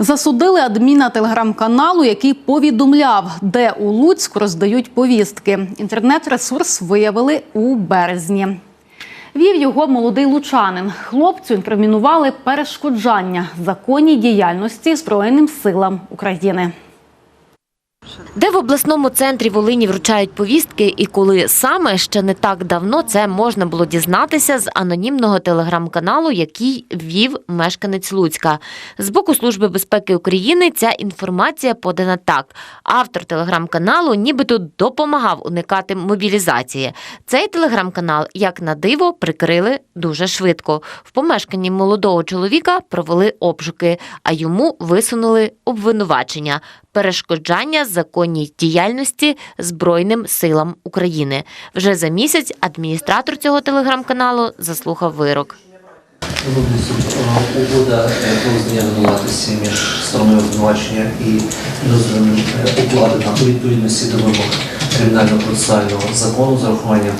Засудили адміна телеграм-каналу, який повідомляв, де у Луцьку роздають повістки. Інтернет-ресурс виявили у березні. Вів його молодий лучанин. Хлопцю інкримінували перешкоджання законній діяльності Збройним силам України. Де в обласному центрі Волині вручають повістки і коли саме ще не так давно це можна було дізнатися з анонімного телеграм-каналу, який вів мешканець Луцька. З боку Служби безпеки України ця інформація подана так. Автор телеграм-каналу нібито допомагав уникати мобілізації. Цей телеграм-канал, як на диво, прикрили дуже швидко. В помешканні молодого чоловіка провели обшуки, а йому висунули обвинувачення перешкоджання законній діяльності Збройним силам України. Вже за місяць адміністратор цього телеграм-каналу заслухав вирок. Угода е, про між стороною обвинувачення і підозрюваним е, укладена у відповідності до вимог кримінального процесуального закону з урахуванням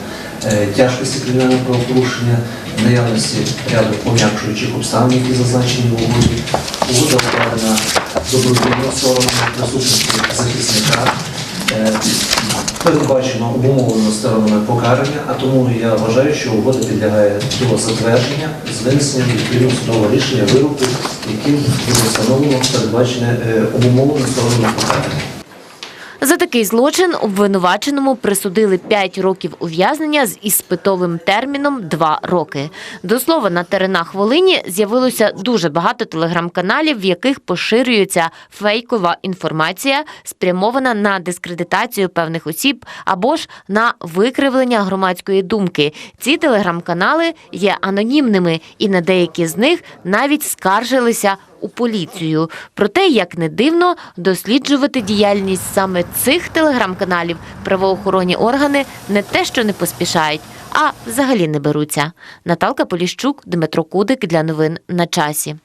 е, тяжкості кримінального правопорушення, наявності ряду пом'якшуючих обставин, які зазначені в угоді. Угода укладена добровільно сторонами присутності захисника. Передбачено обумовлено сторонами покарання, а тому я вважаю, що угода підлягає до затвердження з винесенням відповідного судового рішення вироку, яким буде встановлено передбачене е, обумовлено сторонами покарання. Такий злочин обвинуваченому присудили 5 років ув'язнення з іспитовим терміном 2 роки. До слова, на теренах Волині з'явилося дуже багато телеграм-каналів, в яких поширюється фейкова інформація, спрямована на дискредитацію певних осіб або ж на викривлення громадської думки. Ці телеграм-канали є анонімними, і на деякі з них навіть скаржилися у поліцію. Проте, як не дивно, досліджувати діяльність саме цих телеграм-каналів правоохоронні органи не те, що не поспішають, а взагалі не беруться. Наталка Поліщук, Дмитро Кудик для новин на часі.